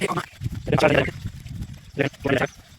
Thank you.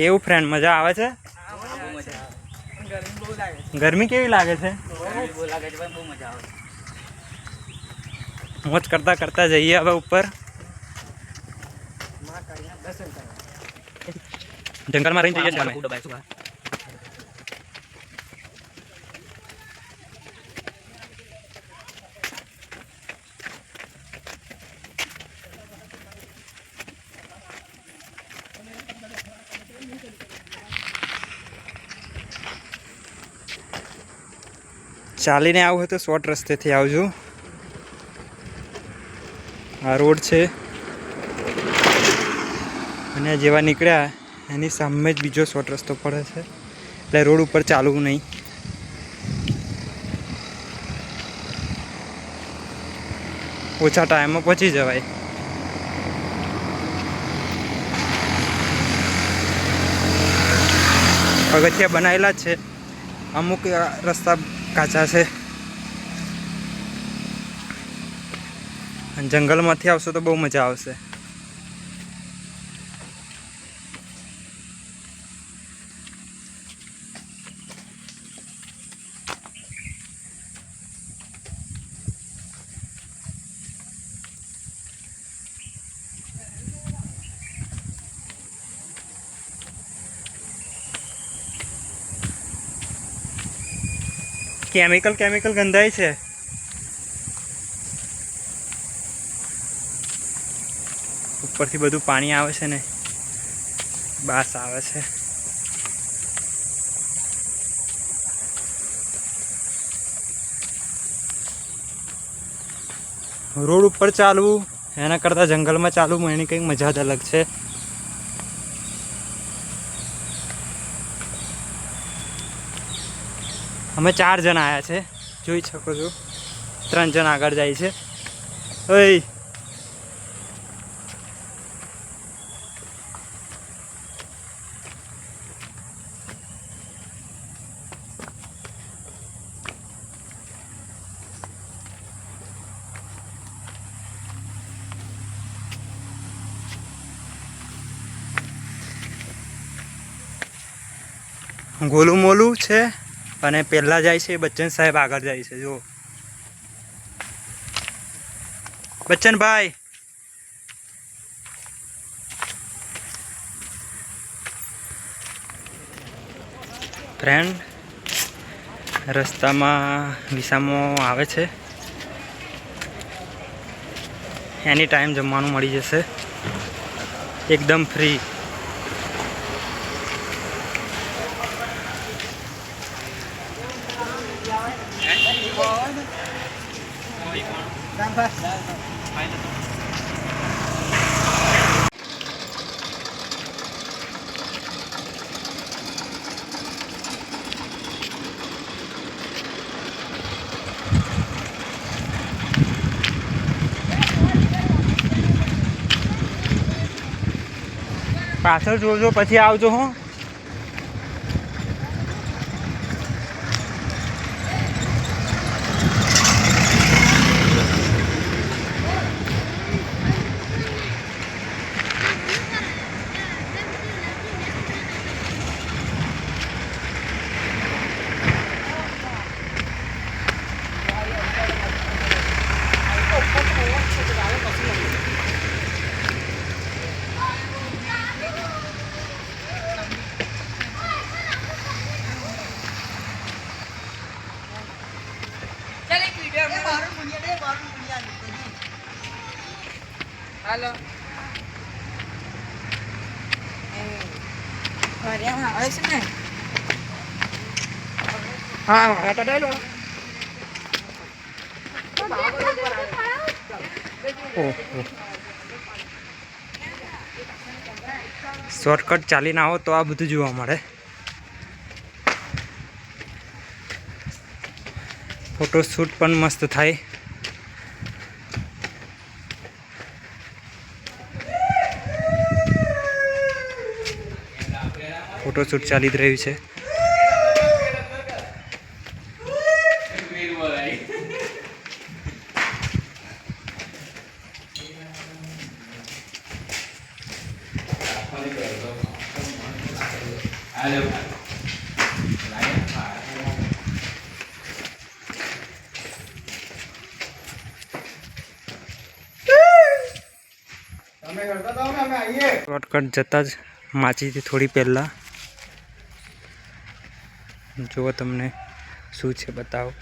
કેવું friend મજા આવે છે? ગરમી કેવી લાગે છે? મોજ કરતા કરતા જઈએ હવે ઉપર. જંગલમાં રહીને જઈએ છીએ ચાલીને આવું હોય તો શોર્ટ રસ્તેથી આવજો. આ રોડ છે. અને જેવા નીકળ્યા, એની સામે જ બીજો શોર્ટ રસ્તો પડે છે. એટલે રોડ ઉપર ચાલવું નહીં. ઓછા ટાઈમમાં પહોંચી જવાય. પગથિયા બનાવેલા છે. અમુક રસ્તા કાચા છે. અને જંગલમાંથી આવશો તો બહુ મજા આવશે. કેમિકલ કેમિકલ ગંધાય છે. ઉપરથી બધું પાણી આવે છે ને, બાસ આવે છે. રોડ ઉપર ચાલવું, એના કરતાં જંગલમાં ચાલવું, એની કંઈક મજા જ અલગ છે. અમે ચાર જણ આવ્યા છે. જોઈ શકો છો. ત્રણ જણ આગળ જાય છે. ઓય. ગોલું મોલું છે. અને પહેલાં જાય છે, બચ્ચન સાહેબ આગળ જાય છે જો બચ્ચનભાઈ ફ્રેન્ડ રસ્તામાં વિસામો આવે છે. એની ટાઈમ જમવાનું મળી જશે. એકદમ ફ્રી પાછળ જોજો પછી આવજો હું. હાલો. હા હા, તો શોર્ટકટ ચાલીને આવો, તો આ બધું જોવા મળે. ફોટોશૂટ પણ મસ્ત થાય. ફોટોશૂટ ચાલી જ રહ્યું છે. શોર્ટકટ જતાં જ માચીથી થોડી પહેલાં જુઓ તમને શું છે, બતાવો.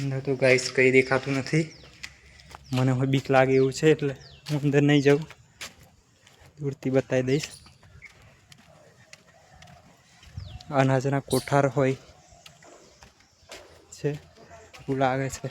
અંદર તો ગાઈસ કંઈ દેખાતું નથી. મને હવે બીક લાગે એવું છે, એટલે હું અંદર નહીં જાઉં. દૂરથી બતાવી દઈશ. અનાજના કોઠાર હોય. એવું લાગે છે.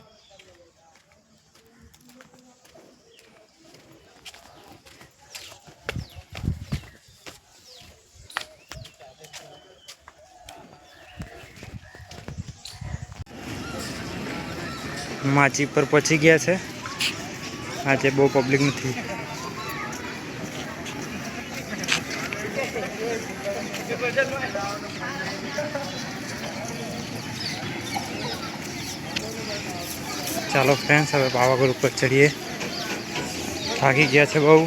માચી પર પહોંચી ગયા છે. આજે બહુ પબ્લિક નથી. ચાલો ફ્રેન્ડ્સ હવે પાવાગઢ ઉપર ચડીએ થાકી ગયા છે બહુ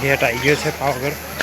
ગેટ આવી ગયો છે પાવાગઢ